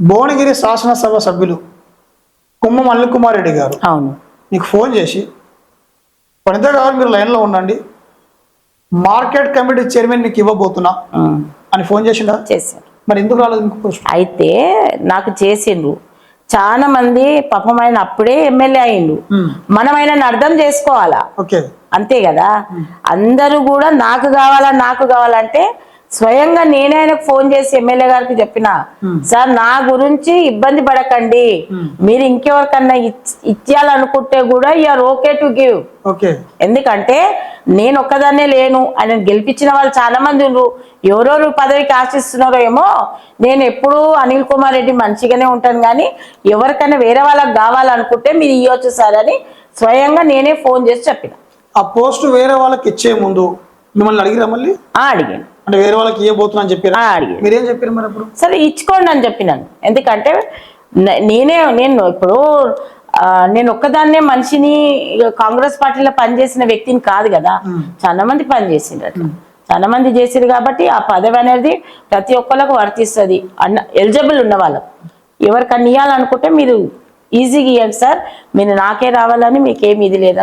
భువనగిరి శాసనసభ సభ్యులు కుమ్మం అనిల్ కుమార్ రెడ్డి గారు. అవును. మీకు ఫోన్ చేసి వనిత గారు మీరు లైన్లో ఉండండి. మార్కెట్ కమిటీ చైర్మన్ మీకు ఇవ్వబోతున్నా. అని ఫోన్ చేసిండా? చేశారు. మరి ఎందుకు రాలేదు మీకు అయితే నాకు చేసిండ్రు. చాలా మంది పాపం ఆయన అప్పుడే ఎమ్మెల్యే అయిండు. మనం ఆయనను అర్థం చేసుకోవాలా? ఓకే. అంతే కదా? అందరూ కూడా నాకు కావాలా నాకు కావాలంటే స్వయంగా నేనే ఆయనకు ఫోన్ చేసి ఎమ్మెల్యే గారికి చెప్పిన సార్ నా గురించి ఇబ్బంది పడకండి. మీరు ఇంకెవరికన్నా ఇచ్- ఇచ్చేయాలనుకుంటే కూడా you're okay to give. Okay. ఎందుకంటే నేను ఒక్కదాన్నే లేను. ఆయన గెలిపించిన వాళ్ళు చాలా మంది ఉన్నారు. ఎవరెవరు పదవికి ఆశిస్తున్నారో ఏమో నేను ఎప్పుడూ అనిల్ కుమార్ రెడ్డి మంచిగానే ఉంటాను కానీ ఎవరికైనా వేరే వాళ్ళకి కావాలనుకుంటే మీరు ఇవ్వచ్చు సార్ అని స్వయంగా నేనే ఫోన్ చేసి చెప్పిన. ఆ పోస్ట్ వేరే వాళ్ళకి ఇచ్చే ముందు మిమ్మల్ని అడిగిరా మళ్ళీ? అడిగాను. అంటే వేరే వాళ్ళకి ఇవ్వబోతున్నా అని చెప్పారా? అడిగాను. మీరేం చెప్పారు మరి అప్పుడు? సరే ఇచ్చుకోండి అని చెప్పినాను ఎందుకంటే నేనే నేను ఇప్పుడు నేను ఒక్కదాన్నే మనిషిని కాంగ్రెస్ పార్టీలో పనిచేసిన వ్యక్తిని కాదు కదా. చాలా మంది పనిచేసిండ్రు అట్లా. చాలా మంది చేసిరు కాబట్టి ఆ పదవి అనేది ప్రతి ఒక్కరికి వర్తిస్తుంది. అన్న ఎలిజిబుల్ ఉన్న వాళ్ళకు. ఎవరికన్నా ఇవ్వాలనుకుంటే మీరు ఈజీగా ఇవ్వండి సార్. మీరు నాకే రావాలని మీకేం ఇది లేదని